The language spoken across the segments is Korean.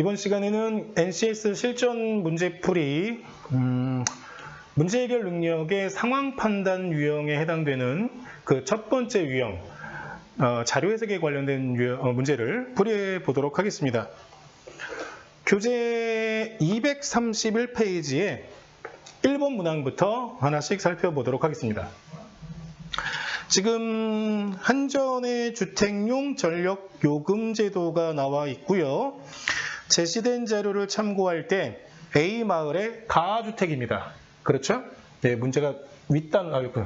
이번 시간에는 NCS 실전 문제풀이 음, 문제 해결 능력의 상황 판단 유형에 해당되는 그 첫 번째 유형 어, 자료 해석에 관련된 유형, 어, 문제를 풀이해 보도록 하겠습니다. 교재 231페이지에 1번 문항부터 하나씩 살펴보도록 하겠습니다. 지금 한전의 주택용 전력 요금 제도가 나와 있고요. 제시된 자료를 참고할 때 A 마을의 가주택입니다. 그렇죠? 네, 문제가 윗단 아, 그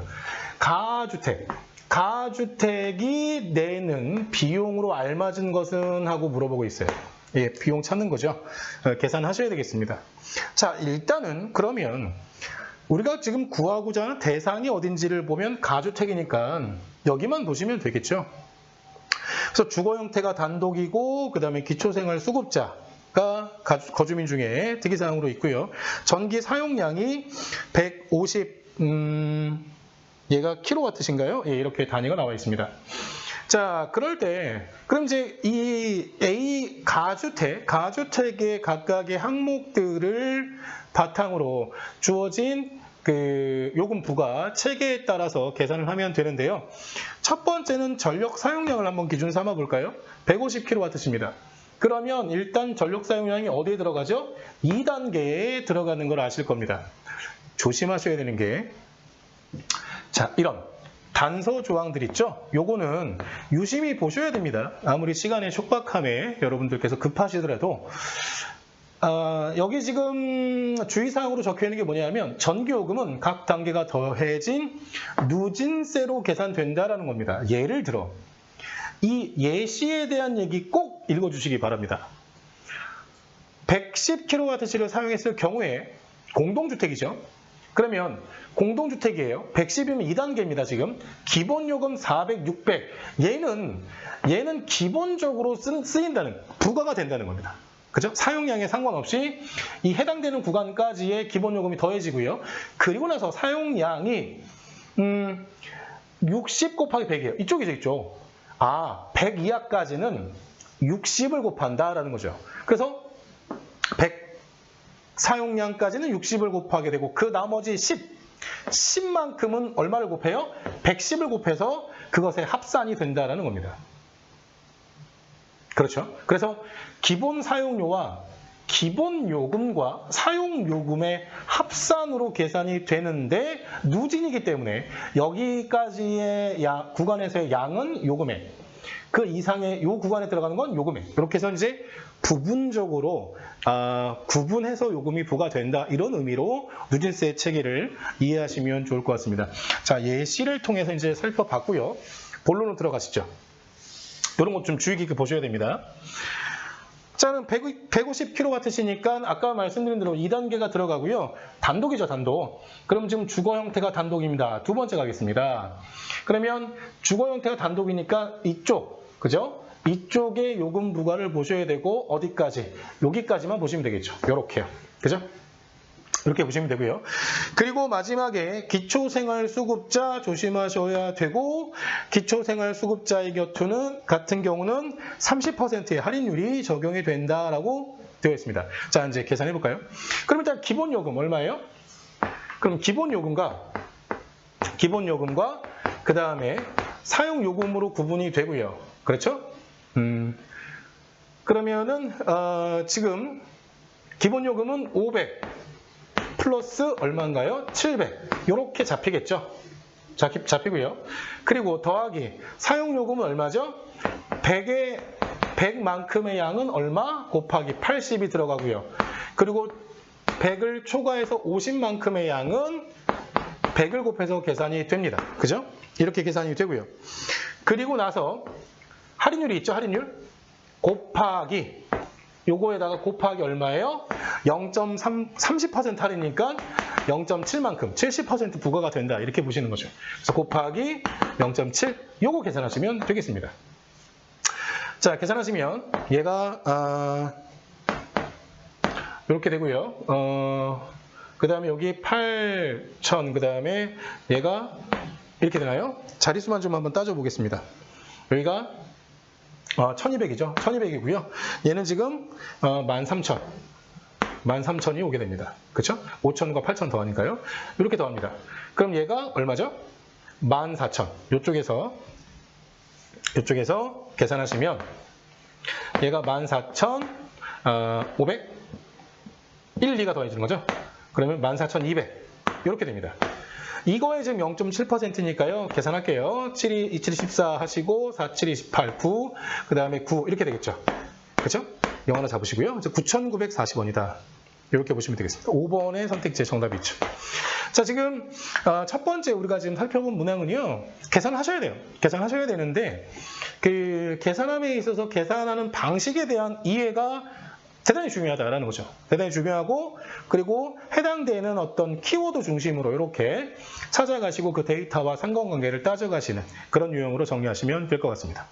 가주택. 가주택이 내는 비용으로 알맞은 것은 하고 물어보고 있어요. 예, 비용 찾는 거죠. 어, 계산하셔야 되겠습니다. 자, 일단은 그러면 우리가 지금 구하고자 하는 대상이 어딘지를 보면 가주택이니까 여기만 보시면 되겠죠. 그래서 주거 형태가 단독이고 그 다음에 기초생활 수급자가 가- 거주민 중에 특이사항으로 있고요. 전기 사용량이 150 음, 얘가 킬로와트신가요? 예, 이렇게 단위가 나와 있습니다. 자, 그럴 때, 그럼 이제 이 A 가주택, 가주택의 각각의 항목들을 바탕으로 주어진 그 요금 부과 체계에 따라서 계산을 하면 되는데요. 첫 번째는 전력 사용량을 한번 기준 삼아 볼까요? 150kW입니다. 그러면 일단 전력 사용량이 어디에 들어가죠? 2단계에 들어가는 걸 아실 겁니다. 조심하셔야 되는 게 자, 이런 단서 조항들 있죠? 요거는 유심히 보셔야 됩니다. 아무리 시간의 촉박함에 여러분들께서 급하시더라도 아, 여기 지금 주의사항으로 적혀 있는 게 뭐냐면 전기요금은 각 단계가 더해진 누진세로 계산된다라는 겁니다. 예를 들어 이 예시에 대한 얘기 꼭 읽어주시기 바랍니다. 110kWh를 사용했을 경우에 공동주택이죠. 그러면 공동주택이에요. 110이면 2단계입니다, 지금. 기본요금 400, 600. 얘는, 얘는 기본적으로 쓰, 쓰인다는, 부과가 된다는 겁니다. 그죠? 사용량에 상관없이 이 해당되는 구간까지의 기본요금이 더해지고요. 그리고 나서 사용량이, 음, 60 곱하기 100이에요. 이쪽이죠, 이쪽. 아, 100 이하까지는 60을 곱한다라는 거죠. 그래서 100 사용량까지는 60을 곱하게 되고 그 나머지 10, 10만큼은 얼마를 곱해요? 110을 곱해서 그것의 합산이 된다라는 겁니다. 그렇죠? 그래서 기본 사용료와 기본 요금과 사용 요금의 합산으로 계산이 되는데 누진이기 때문에 여기까지의 야- 구간에서의 양은 요금액 그 이상의 요 구간에 들어가는 건 요금액 이렇게 해서 이제 부분적으로 아, 구분해서 요금이 부과된다 이런 의미로 누진세 체계를 이해하시면 좋을 것 같습니다. 자 예시를 통해서 이제 살펴봤고요. 본론으로 들어가시죠. 이런 것 좀 주의 깊게 보셔야 됩니다. 자는 150kW시니까 아까 말씀드린 대로 2단계가 들어가고요. 단독이죠, 단독. 그럼 지금 주거 형태가 단독입니다. 두 번째 가겠습니다. 그러면 주거 형태가 단독이니까 이쪽, 그죠? 이쪽에 요금 부과를 보셔야 되고 어디까지? 여기까지만 보시면 되겠죠. 요렇게요. 그죠? 이렇게 보시면 되고요. 그리고 마지막에 기초생활수급자 조심하셔야 되고 기초생활수급자의 곁투는 같은 경우는 30%의 할인율이 적용이 된다라고 되어 있습니다. 자 이제 계산해 볼까요? 그럼 일단 기본 요금 얼마예요? 그럼 기본 요금과 기본 요금과 그 다음에 사용 요금으로 구분이 되고요. 그렇죠? 음, 그러면은 어, 지금 기본 요금은 500 플러스 얼마인가요? 700. 이렇게 잡히겠죠? 잡히, 잡히고요. 그리고 더하기 사용요금은 얼마죠? 100의 100만큼의 양은 얼마? 곱하기 80이 들어가고요. 그리고 100을 초과해서 50만큼의 양은 100을 곱해서 계산이 됩니다. 그죠? 이렇게 계산이 되고요. 그리고 나서 할인율이 있죠? 할인율? 곱하기 요거에다가 곱하기 얼마예요? 0.3, 30% 할인이니까 0.7만큼, 70% 부과가 된다. 이렇게 보시는 거죠. 그래서 곱하기 0.7, 요거 계산하시면 되겠습니다. 자, 계산하시면 얘가, 아, 이렇게 되고요. 어, 그 다음에 여기 8,000, 그 다음에 얘가 이렇게 되나요? 자릿수만 좀 한번 따져보겠습니다. 여기가 어, 1200이죠. 1200이고요. 얘는 지금 어, 13,000. 13,000이 오게 됩니다. 그렇죠? 5,000과 8,000 더하니까요. 이렇게 더합니다. 그럼 얘가 얼마죠? 14,000. 이쪽에서 이쪽에서 계산하시면 얘가 14,500 1, 2가 더해지는 거죠. 그러면 14,200 이렇게 됩니다. 이거에 지금 0.7%니까요. 계산할게요. 7, 2, 27, 14 하시고 4, 7, 28, 9, 그 다음에 9 이렇게 되겠죠. 그렇죠? 영 하나 잡으시고요. 9,940원이다. 이렇게 보시면 되겠습니다. 5번의 선택지의 정답이죠. 자, 지금 어, 첫 번째 우리가 지금 살펴본 문항은요. 계산하셔야 돼요. 계산하셔야 되는데 그 계산함에 있어서 계산하는 방식에 대한 이해가 대단히 중요하다라는 거죠. 대단히 중요하고 그리고 해당되는 어떤 키워드 중심으로 이렇게 찾아가시고 그 데이터와 상관관계를 따져가시는 그런 유형으로 정리하시면 될 것 같습니다.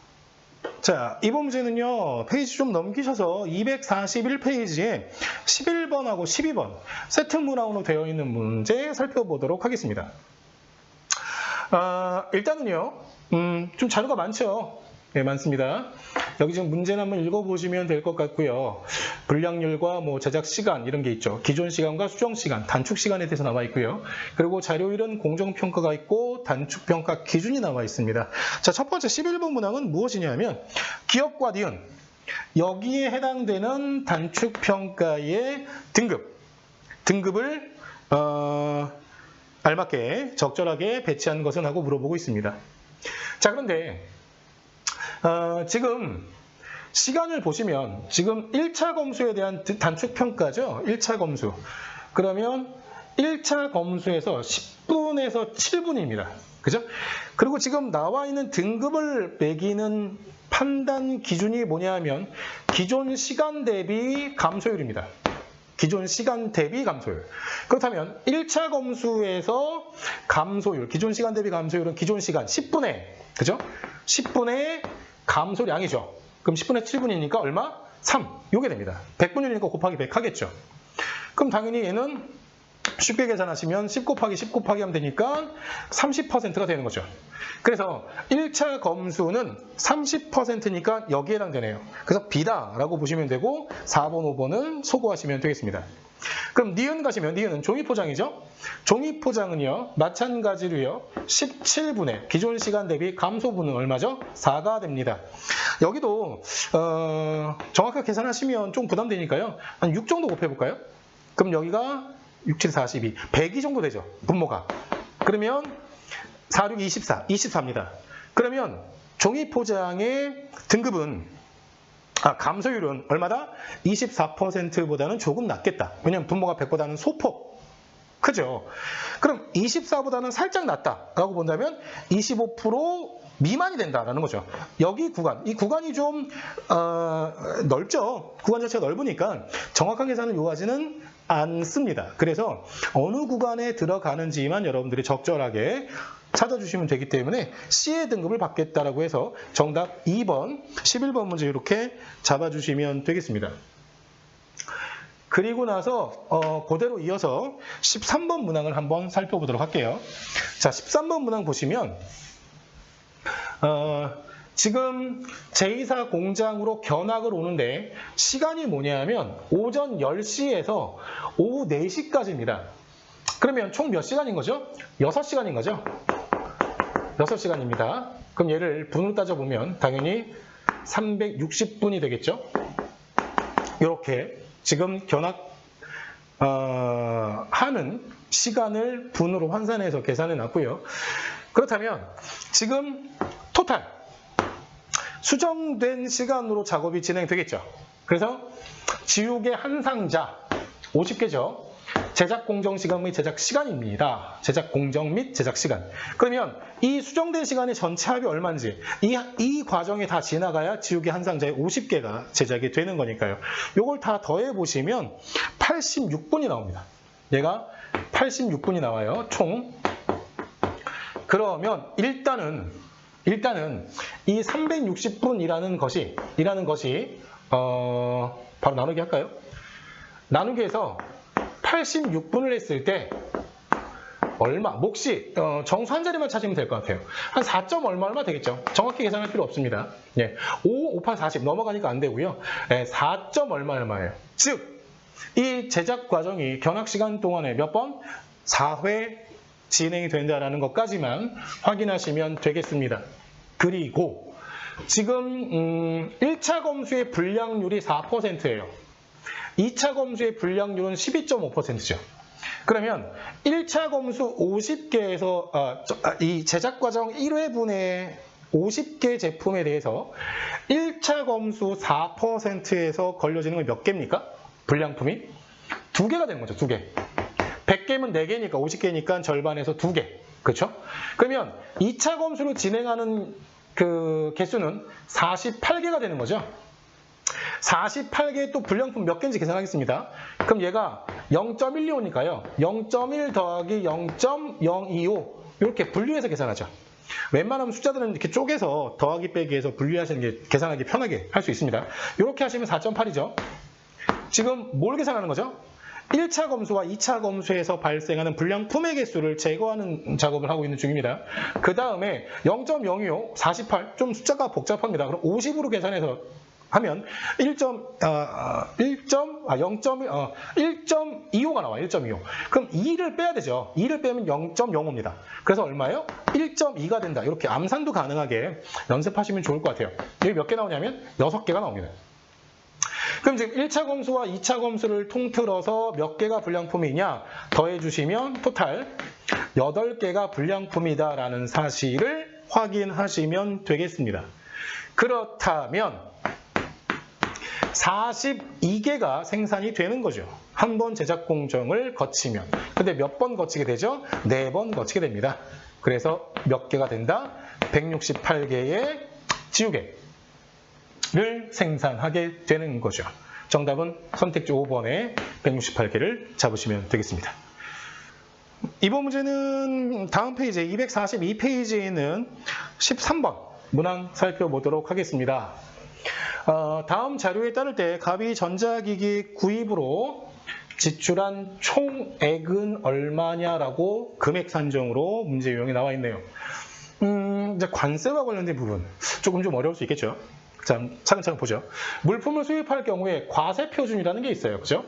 자, 이번 문제는요, 페이지 좀 넘기셔서 241페이지에 11번하고 12번 세트 문항으로 되어 있는 문제 살펴보도록 하겠습니다. 아, 일단은요, 음, 좀 자료가 많죠? 네, 많습니다. 여기 지금 문제는 한번 읽어보시면 될 것 같고요. 분량률과 뭐 제작 시간 이런 게 있죠. 기존 시간과 수정 시간, 단축 시간에 대해서 나와 있고요. 그리고 자료일은 공정 평가가 있고 단축 평가 기준이 나와 있습니다. 자, 첫 번째 11번 문항은 무엇이냐면 기업과 니은 여기에 해당되는 단축 평가의 등급 등급을 어, 알맞게 적절하게 배치한 것은 하고 물어보고 있습니다. 자, 그런데 어, 지금 시간을 보시면 지금 1차 검수에 대한 단축 평가죠. 1차 검수. 그러면 1차 검수에서 10분에서 7분입니다. 그죠? 그리고 지금 나와 있는 등급을 매기는 판단 기준이 뭐냐 하면 기존 시간 대비 감소율입니다. 기존 시간 대비 감소율. 그렇다면 1차 검수에서 감소율, 기존 시간 대비 감소율은 기존 시간 10분의, 그죠? 10분의 감소량이죠. 그럼 10분의 7분이니까 얼마? 3. 요게 됩니다. 100분이니까 곱하기 100 하겠죠. 그럼 당연히 얘는 쉽게 계산하시면 10 곱하기 10 곱하기 하면 되니까 30%가 되는 거죠. 그래서 1차 검수는 30%니까 여기에 해당되네요. 그래서 B다라고 보시면 되고 4번, 5번은 소거하시면 되겠습니다. 그럼 니은 가시면 니은은 종이 포장이죠. 종이 포장은요 마찬가지로요 17분의 기존 시간 대비 감소분은 얼마죠? 4가 됩니다. 여기도 어, 정확하게 계산하시면 좀 부담되니까요 한 6 정도 곱해볼까요? 그럼 여기가 6, 7, 42, 102 정도 되죠 분모가. 그러면 4, 6, 24, 24입니다. 그러면 종이 포장의 등급은 아, 감소율은 얼마다? 24%보다는 조금 낮겠다. 왜냐하면 분모가 100보다는 소폭 크죠. 그럼 24보다는 살짝 낮다라고 본다면 25% 미만이 된다라는 거죠. 여기 구간, 이 구간이 좀 어, 넓죠. 구간 자체가 넓으니까 정확한 계산을 요하지는 않습니다. 그래서 어느 구간에 들어가는지만 여러분들이 적절하게 찾아주시면 되기 때문에 C의 등급을 받겠다라고 해서 정답 2번, 11번 문제 이렇게 잡아주시면 되겠습니다. 그리고 나서 어, 그대로 이어서 13번 문항을 한번 살펴보도록 할게요. 자, 13번 문항 보시면 어, 지금 제2사 공장으로 견학을 오는데 시간이 뭐냐면 오전 10시에서 오후 4시까지입니다. 그러면 총 몇 시간인 거죠? 6시간인 거죠? 6시간입니다. 그럼 얘를 분으로 따져보면 당연히 360분이 되겠죠? 이렇게 지금 견학 어, 하는 시간을 분으로 환산해서 계산해 놨고요. 그렇다면 지금 토탈 수정된 시간으로 작업이 진행되겠죠. 그래서 지우개 한 상자 50개죠. 제작 공정 시간 및 제작 시간입니다. 제작 공정 및 제작 시간. 그러면 이 수정된 시간의 전체 합이 얼마인지 이, 이 과정이 다 지나가야 지우개 한 상자에 50개가 제작이 되는 거니까요. 이걸 다 더해 보시면 86분이 나옵니다. 얘가 86분이 나와요. 총. 그러면 일단은 일단은 이 360분이라는 것이 이라는 것이 어, 바로 나누기 할까요? 나누기해서 86분을 했을 때 얼마, 몫이 어, 정수 한 자리만 찾으면 될 것 같아요. 한 4점 얼마 얼마 되겠죠. 정확히 계산할 필요 없습니다. 예, 5, 5판 40 넘어가니까 안 되고요. 예, 4점 얼마 얼마예요. 즉, 이 제작 과정이 견학 시간 동안에 몇 번? 4회 진행이 된다는 것까지만 확인하시면 되겠습니다. 그리고 지금 음, 1차 검수의 불량률이 4%예요. 2차 검수의 불량률은 12.5%죠. 그러면 1차 검수 50개에서 아, 저, 아, 이 제작 과정 1회분의 50개 제품에 대해서 1차 검수 4%에서 걸려지는 건 몇 개입니까? 불량품이 두 개가 되는 거죠. 두 개. 100개면 4개니까 50개니까 절반에서 2개. 그렇죠? 그러면 2차 검수를 진행하는 그 개수는 48개가 되는 거죠. 48개 또 불량품 몇 개인지 계산하겠습니다. 그럼 얘가 0.125니까요. 0.1 더하기 0.025 이렇게 분류해서 계산하죠. 웬만하면 숫자들은 이렇게 쪼개서 더하기 빼기 해서 분류하시는 게 계산하기 편하게 할 수 있습니다. 이렇게 하시면 4.8이죠. 지금 뭘 계산하는 거죠? 1차 검수와 2차 검수에서 발생하는 불량품의 개수를 제거하는 작업을 하고 있는 중입니다. 그 다음에 0.025, 48, 좀 숫자가 복잡합니다. 그럼 50으로 계산해서 하면 1. 아, 1. 아, 0.1, 어, 1.25가 나와요. 1.25. 그럼 2를 빼야 되죠. 2를 빼면 0.05입니다. 그래서 얼마예요? 1.2가 된다. 이렇게 암산도 가능하게 연습하시면 좋을 것 같아요. 여기 몇 개 나오냐면 6개가 나옵니다. 그럼 지금 1차 검수와 2차 검수를 통틀어서 몇 개가 불량품이냐 더해주시면 토탈 8개가 불량품이다라는 사실을 확인하시면 되겠습니다. 그렇다면 42개가 생산이 되는 거죠. 한 번 제작 공정을 거치면. 근데 몇 번 거치게 되죠? 네 번 거치게 됩니다. 그래서 몇 개가 된다? 168개의 지우개. 를 생산하게 되는 거죠. 정답은 선택지 5번에 168개를 잡으시면 되겠습니다. 이번 문제는 다음 페이지 242페이지에 있는 13번 문항 살펴보도록 하겠습니다. 어, 다음 자료에 따를 때 갑이 전자기기 구입으로 지출한 총액은 얼마냐라고 금액 산정으로 문제 유형이 나와 있네요. 음, 이제 관세와 관련된 부분 조금 좀 어려울 수 있겠죠. 자, 차근차근 보죠. 물품을 수입할 경우에 과세 표준이라는 게 있어요. 그죠?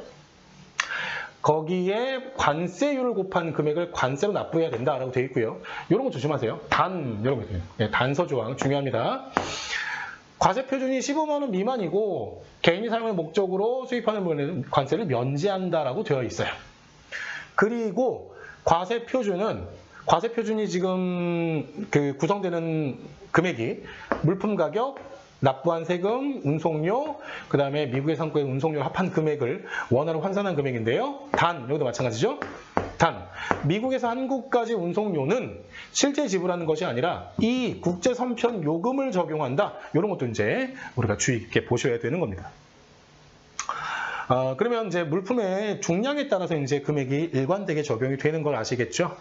거기에 관세율을 곱한 금액을 관세로 납부해야 된다라고 되어 있고요. 이런 거 조심하세요. 단, 이런 거. 네, 단서 조항 중요합니다. 과세 표준이 15만 원 미만이고 개인이 사용할 목적으로 수입하는 부분에는 관세를 면제한다라고 되어 있어요. 그리고 과세 표준은 과세 표준이 지금 그 구성되는 금액이 물품 가격, 납부한 세금, 운송료, 그 다음에 미국의 상권의 운송료 합한 금액을 원화로 환산한 금액인데요. 단, 여기도 마찬가지죠. 단, 미국에서 한국까지 운송료는 실제 지불하는 것이 아니라 이 국제 선편 요금을 적용한다. 이런 것도 이제 우리가 주의 깊게 보셔야 되는 겁니다. 아, 그러면 이제 물품의 중량에 따라서 이제 금액이 일관되게 적용이 되는 걸 아시겠죠?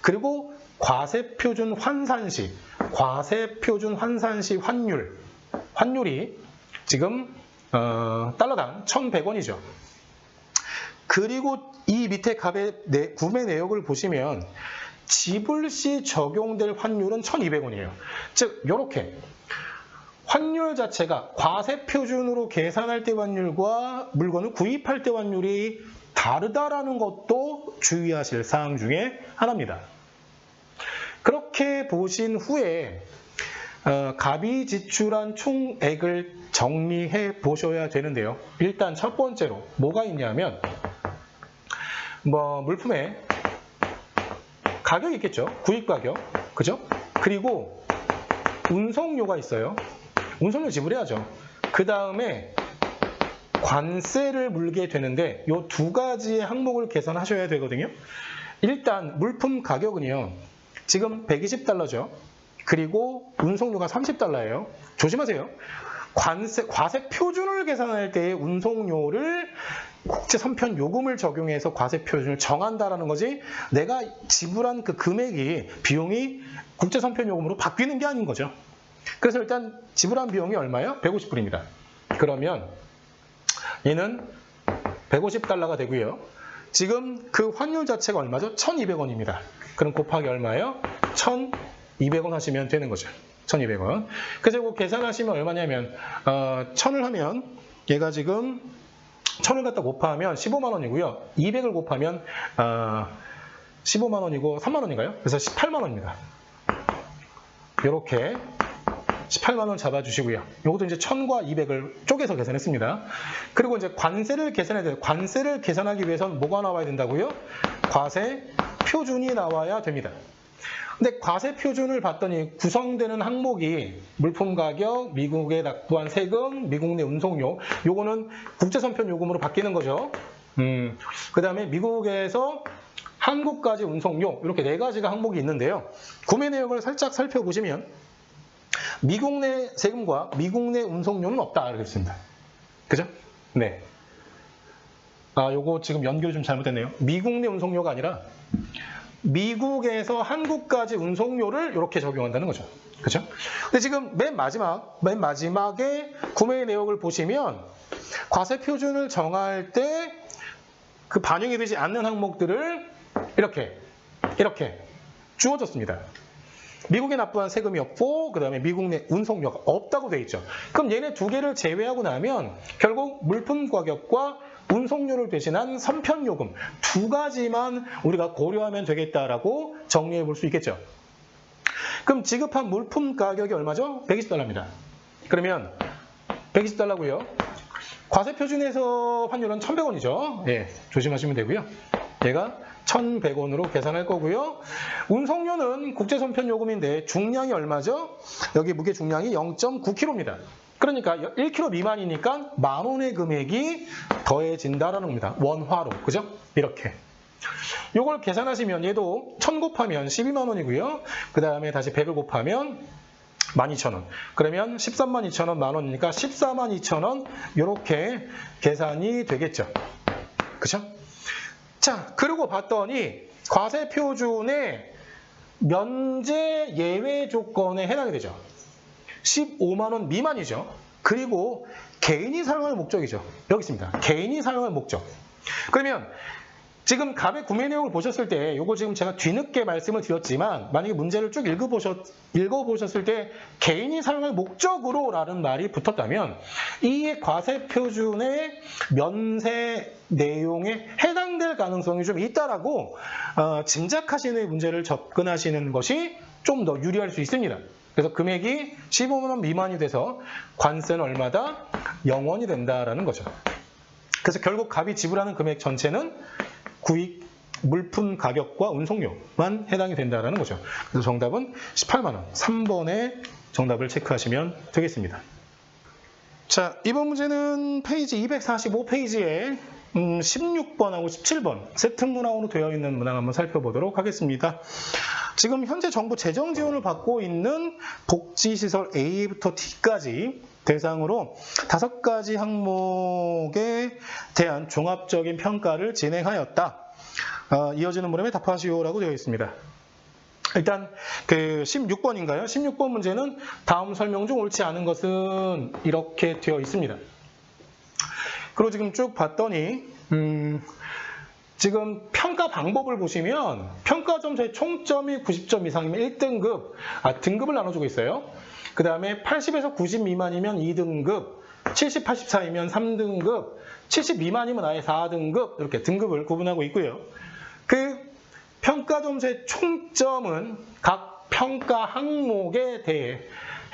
그리고 과세 표준 환산시, 과세 표준 환산시 환율, 환율이 지금 어, 달러당 1,100원이죠. 그리고 이 밑에 값의 내, 구매 내역을 보시면 지불 시 적용될 환율은 1,200원이에요. 즉 이렇게 환율 자체가 과세 표준으로 계산할 때 환율과 물건을 구입할 때 환율이 다르다라는 것도 주의하실 사항 중에 하나입니다. 그렇게 보신 후에 어, 갑이 지출한 총액을 정리해 보셔야 되는데요. 일단 첫 번째로 뭐가 있냐면 뭐 물품의 가격이 있겠죠. 구입 가격. 그죠? 그리고 운송료가 있어요. 운송료 지불해야죠. 그 다음에 관세를 물게 되는데 이 두 가지의 항목을 계산하셔야 되거든요. 일단 물품 가격은요. 지금 120달러죠. 그리고 운송료가 30달러예요. 조심하세요. 관세, 과세 표준을 계산할 때의 운송료를 국제 선편 요금을 적용해서 과세 표준을 정한다라는 거지 내가 지불한 그 금액이 비용이 국제 선편 요금으로 바뀌는 게 아닌 거죠. 그래서 일단 지불한 비용이 얼마예요? 150불입니다. 그러면 얘는 150달러가 되고요. 지금 그 환율 자체가 얼마죠? 1,200원입니다. 그럼 곱하기 얼마예요? 1,200원 하시면 되는 거죠. 1,200원. 그래서 계산하시면 얼마냐면 어, 1,000을 하면 얘가 지금 1,000을 갖다 곱하면 15만 원이고요. 200을 곱하면 어, 15만 원이고 3만 원인가요? 그래서 18만 원입니다. 이렇게 18만 원 잡아주시고요. 이것도 이제 1000과 200을 쪼개서 계산했습니다. 그리고 이제 관세를 계산해야 돼요. 관세를 계산하기 위해서는 뭐가 나와야 된다고요? 과세 표준이 나와야 됩니다. 근데 과세 표준을 봤더니 구성되는 항목이 물품 가격, 미국에 납부한 세금, 미국 내 운송료, 요거는 국제선편 요금으로 바뀌는 거죠. 음, 그 다음에 미국에서 한국까지 운송료 이렇게 네 가지가 항목이 있는데요. 구매 내역을 살짝 살펴보시면 미국 내 세금과 미국 내 운송료는 없다 이렇게 있습니다. 그죠? 네. 아, 요거 지금 연결이 좀 잘못됐네요. 미국 내 운송료가 아니라 미국에서 한국까지 운송료를 이렇게 적용한다는 거죠. 그죠? 근데 지금 맨 마지막, 맨 마지막에 구매 내역을 보시면 과세 표준을 정할 때 그 반영이 되지 않는 항목들을 이렇게, 이렇게 주어졌습니다. 미국에 납부한 세금이 없고 그 다음에 미국 내 운송료가 없다고 돼 있죠. 그럼 얘네 두 개를 제외하고 나면 결국 물품 가격과 운송료를 대신한 선편 요금 두 가지만 우리가 고려하면 되겠다라고 정리해 볼 수 있겠죠. 그럼 지급한 물품 가격이 얼마죠? 120달러입니다. 그러면 120달러고요. 과세 표준에서 환율은 1,100원이죠. 예, 조심하시면 되고요. 얘가 1,100원으로 계산할 거고요. 운송료는 국제선편 요금인데 중량이 얼마죠? 여기 무게 중량이 0.9kg입니다. 그러니까 1kg 미만이니까 만 원의 금액이 더해진다라는 겁니다. 원화로. 그죠? 이렇게. 요걸 계산하시면 얘도 1000 곱하면 12만 원이고요. 그 다음에 다시 100을 곱하면 12,000원. 그러면 13만 2천원 만 원이니까 14만 2천원 이렇게 계산이 되겠죠. 그죠? 자, 그리고 봤더니 과세 표준의 면제 예외 조건에 해당이 되죠. 15만 원 미만이죠. 그리고 개인이 사용할 목적이죠. 여기 있습니다. 개인이 사용할 목적. 그러면 지금 갑의 구매 내용을 보셨을 때 이거 지금 제가 뒤늦게 말씀을 드렸지만 만약에 문제를 쭉 읽어보셨, 읽어보셨을 때 개인이 사용할 목적으로 라는 말이 붙었다면 이 과세 표준의 면세 내용에 해당될 가능성이 좀 있다라고 어, 짐작하시는 문제를 접근하시는 것이 좀 더 유리할 수 있습니다. 그래서 금액이 15만 원 미만이 돼서 관세는 얼마다? 0원이 된다라는 거죠. 그래서 결국 갑이 지불하는 금액 전체는 구입 물품 가격과 운송료만 해당이 된다는 거죠. 그래서 정답은 18만 원. 3번의 정답을 체크하시면 되겠습니다. 자, 이번 문제는 페이지 245페이지에 음, 16번하고 17번 세특 문항으로 되어 있는 문항 한번 살펴보도록 하겠습니다. 지금 현재 정부 재정 지원을 받고 있는 복지시설 A부터 T까지 대상으로 다섯 가지 항목에 대한 종합적인 평가를 진행하였다. 어, 이어지는 물음에 답하시오라고 되어 있습니다. 일단 그 16번인가요? 16번 문제는 다음 설명 중 옳지 않은 것은 이렇게 되어 있습니다. 그리고 지금 쭉 봤더니 음, 지금 평가 방법을 보시면 평가 점수의 총점이 90점 이상이면 1등급, 아, 등급을 나눠주고 있어요. 그 다음에 80에서 90 미만이면 2등급, 70, 84이면 3등급, 70 미만이면 아예 4등급, 이렇게 등급을 구분하고 있고요. 그 평가 점수의 총점은 각 평가 항목에 대해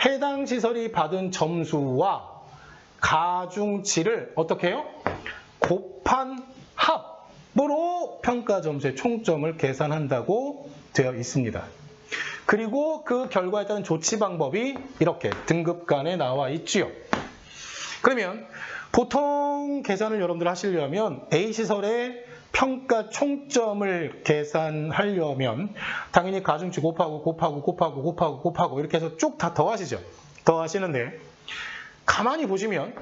해당 시설이 받은 점수와 가중치를 어떻게 해요? 곱한 합으로 평가 점수의 총점을 계산한다고 되어 있습니다. 그리고 그 결과에 따른 조치 방법이 이렇게 등급간에 나와 있지요. 그러면 보통 계산을 여러분들 하시려면 A 시설의 평가 총점을 계산하려면 당연히 가중치 곱하고 곱하고 곱하고 곱하고 곱하고 이렇게 해서 쭉 다 더하시죠. 더하시는데 가만히 보시면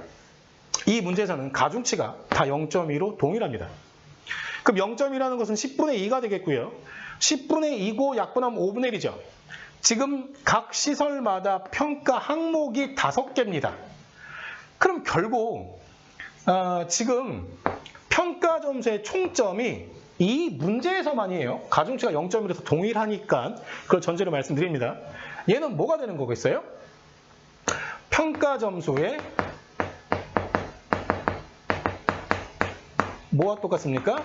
이 문제에서는 가중치가 다 0.2로 동일합니다. 그럼 0.2라는 것은 10분의 2가 되겠고요. 10분의 2고 약분하면 5분의 1이죠. 지금 각 시설마다 평가 항목이 5개입니다. 그럼 결국 어, 지금 평가 점수의 총점이 이 문제에서만이에요. 가중치가 0.1에서 동일하니까 그걸 전제로 말씀드립니다. 얘는 뭐가 되는 거겠어요? 평가 점수의 뭐와 똑같습니까?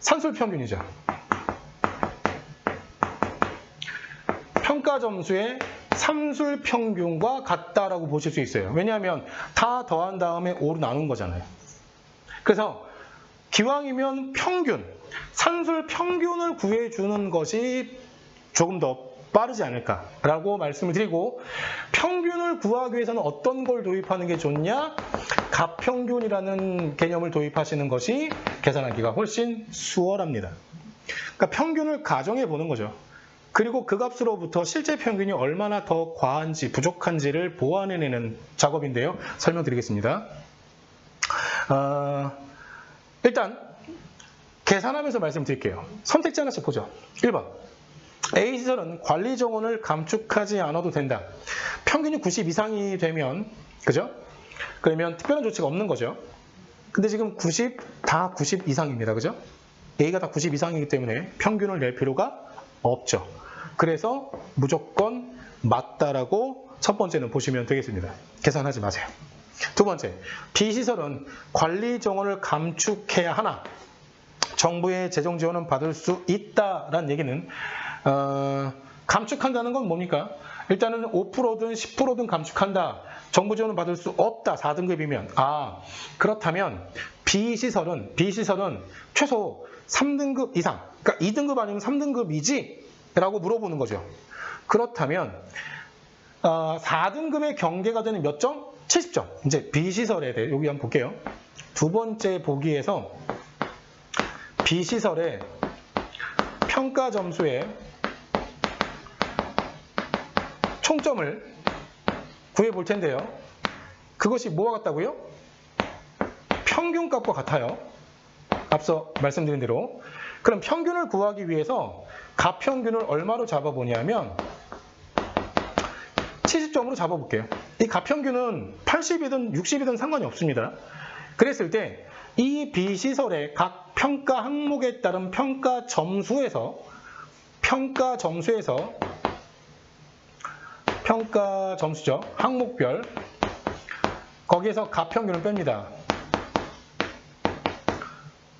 산술 평균이죠. 평가 점수의 삼술 평균과 같다라고 보실 수 있어요. 왜냐하면 다 더한 다음에 5로 나눈 거잖아요. 그래서 기왕이면 평균, 산술 평균을 구해주는 것이 조금 더 빠르지 않을까라고 말씀을 드리고 평균을 구하기 위해서는 어떤 걸 도입하는 게 좋냐? 가평균이라는 개념을 도입하시는 것이 계산하기가 훨씬 수월합니다. 그러니까 평균을 가정해 보는 거죠. 그리고 그 값으로부터 실제 평균이 얼마나 더 과한지 부족한지를 보완해내는 작업인데요. 설명드리겠습니다. 어, 일단 계산하면서 말씀드릴게요. 선택지 하나씩 보죠. 1번 A 시설은 관리 정원을 감축하지 않아도 된다. 평균이 90 이상이 되면 그죠? 그러면 특별한 조치가 없는 거죠. 근데 지금 90 다 90 이상입니다. 그죠? A가 다 90 이상이기 때문에 평균을 낼 필요가 없죠. 그래서 무조건 맞다라고 첫 번째는 보시면 되겠습니다. 계산하지 마세요. 두 번째, B시설은 관리 정원을 감축해야 하나 정부의 재정 지원은 받을 수 있다라는 얘기는 어, 감축한다는 건 뭡니까? 일단은 5%든 10%든 감축한다. 정부 지원을 받을 수 없다. 4등급이면. 아, 그렇다면 B시설은 B시설은 최소 3등급 이상. 그러니까 2등급 아니면 3등급이지? 라고 물어보는 거죠. 그렇다면 어, 4등급의 경계가 되는 몇 점? 70점. 이제 B시설에 대해 여기 한번 볼게요. 두 번째 보기에서 B시설의 평가 점수에 총점을 구해 볼 텐데요. 그것이 뭐와 같다고요? 평균값과 같아요. 앞서 말씀드린 대로. 그럼 평균을 구하기 위해서 가평균을 얼마로 잡아보냐면 70점으로 잡아볼게요. 이 가평균은 80이든 60이든 상관이 없습니다. 그랬을 때 이 비시설의 각 평가 항목에 따른 평가 점수에서 평가 점수에서 평가 점수죠. 항목별 거기에서 가평균을 뺍니다.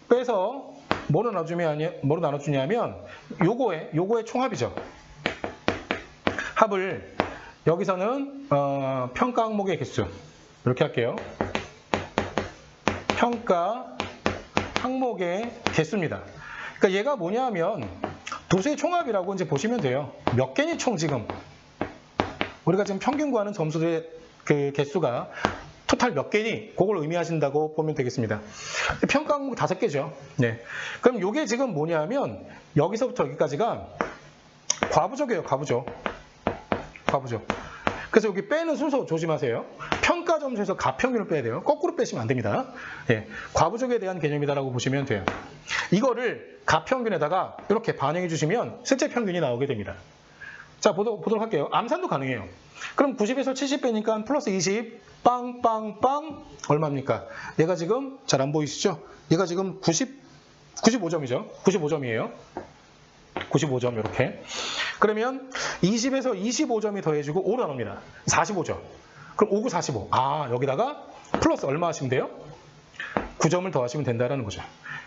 빼서 뭐로 나눠주면 뭐로 나눠주냐면 요거의 요거의 총합이죠. 합을 여기서는 어, 평가 항목의 개수 이렇게 할게요. 평가 항목의 개수입니다. 그러니까 얘가 뭐냐면 도수의 총합이라고 이제 보시면 돼요. 몇 개니 총 지금 우리가 지금 평균 구하는 점수의 그 개수가 토탈 몇 개니? 그걸 의미하신다고 보면 되겠습니다. 평가 항목 다섯 개죠. 네. 그럼 이게 지금 뭐냐면 여기서부터 여기까지가 과부족이에요. 과부족. 과부족. 그래서 여기 빼는 순서 조심하세요. 평가 점수에서 가평균을 빼야 돼요. 거꾸로 빼시면 안 됩니다. 예, 과부족에 대한 개념이다라고 보시면 돼요. 이거를 가평균에다가 이렇게 반영해 주시면 실제 평균이 나오게 됩니다. 자, 보도, 보도록 할게요. 암산도 가능해요. 그럼 90에서 70 빼니까 플러스 20, 빵, 빵, 빵, 얼마입니까? 얘가 지금 잘 안 보이시죠? 얘가 지금 90, 95점이죠? 95점이에요. 95점 이렇게. 그러면 20에서 25점이 더해지고 5로 나눕니다. 45점. 그럼 5, 9, 45. 아, 여기다가 플러스 얼마 하시면 돼요? 9점을 더하시면 된다는 거죠.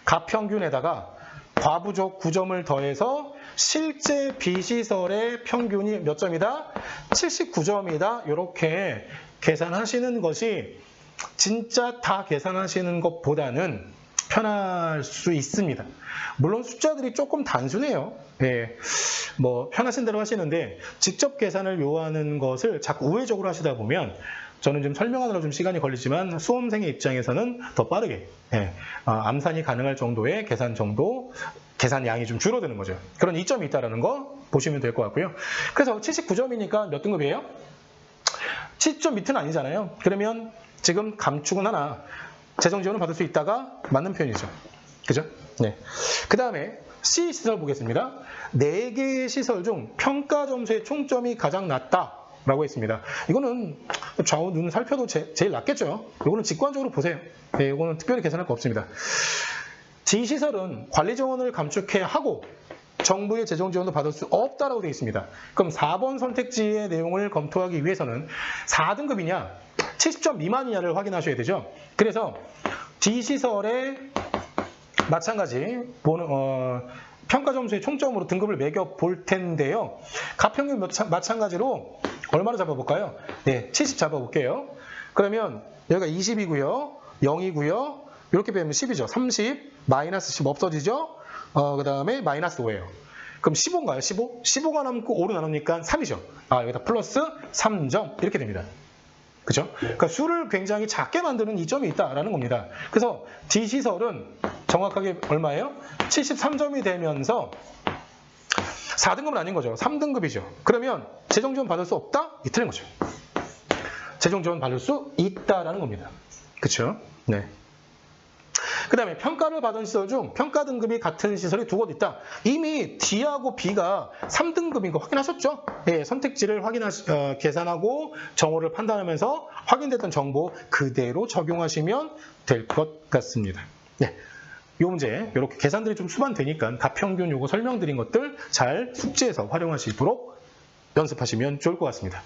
가평균에다가 과부족 9점을 더해서 실제 비시설의 평균이 몇 점이다? 79점이다. 이렇게 계산하시는 것이 진짜 다 계산하시는 것보다는 편할 수 있습니다. 물론 숫자들이 조금 단순해요. 예, 뭐 편하신 대로 하시는데 직접 계산을 요하는 것을 자꾸 우회적으로 하시다 보면 저는 좀 설명하느라 좀 시간이 걸리지만 수험생의 입장에서는 더 빠르게 예, 어, 암산이 가능할 정도의 계산 정도 계산 양이 좀 줄어드는 거죠. 그런 이점이 있다는 거 보시면 될 것 같고요. 그래서 79점이니까 몇 등급이에요? 70점 밑은 아니잖아요. 그러면 지금 감축은 하나 재정 지원을 받을 수 있다가 맞는 표현이죠. 그죠? 네. 그 다음에 C 시설 보겠습니다. 4개의 시설 중 평가 점수의 총점이 가장 낮다. 라고 했습니다. 이거는 좌우 눈 살펴도 제, 일 낫겠죠. 이거는 직관적으로 보세요. 네, 이거는 특별히 계산할 거 없습니다. D시설은 관리 정원을 감축해야 하고 정부의 재정 지원도 받을 수 없다라고 되어 있습니다. 그럼 4번 선택지의 내용을 검토하기 위해서는 4등급이냐, 70점 미만이냐를 확인하셔야 되죠. 그래서 D시설에 마찬가지 보는, 어, 평가 점수의 총점으로 등급을 매겨 볼 텐데요. 가평균 마찬- 마찬가지로 얼마나 잡아볼까요? 네, 70 잡아볼게요. 그러면 여기가 20이고요, 0이고요, 이렇게 빼면 10이죠. 30 마이너스 10 없어지죠. 어, 그 다음에 마이너스 5예요. 그럼 15인가요? 15? 15가 남고 5로 나누니까 3이죠. 아, 여기다 플러스 3점 이렇게 됩니다. 그죠? 그러니까 수를 굉장히 작게 만드는 이점이 있다라는 겁니다. 그래서 D 시설은 정확하게 얼마예요? 73점이 되면서 4등급은 아닌 거죠. 3등급이죠. 그러면 재정 지원 받을 수 없다? 이 틀린 거죠. 재정 지원 받을 수 있다라는 겁니다. 그렇죠? 네. 그 다음에 평가를 받은 시설 중 평가 등급이 같은 시설이 두 곳 있다. 이미 D하고 B가 3등급인 거 확인하셨죠? 예, 선택지를 확인하시, 어, 계산하고 정보를 판단하면서 확인됐던 정보 그대로 적용하시면 될 것 같습니다. 네. 이 문제 이렇게 계산들이 좀 수반되니까 가평균 요거 설명드린 것들 잘 숙지해서 활용하시도록 연습하시면 좋을 것 같습니다.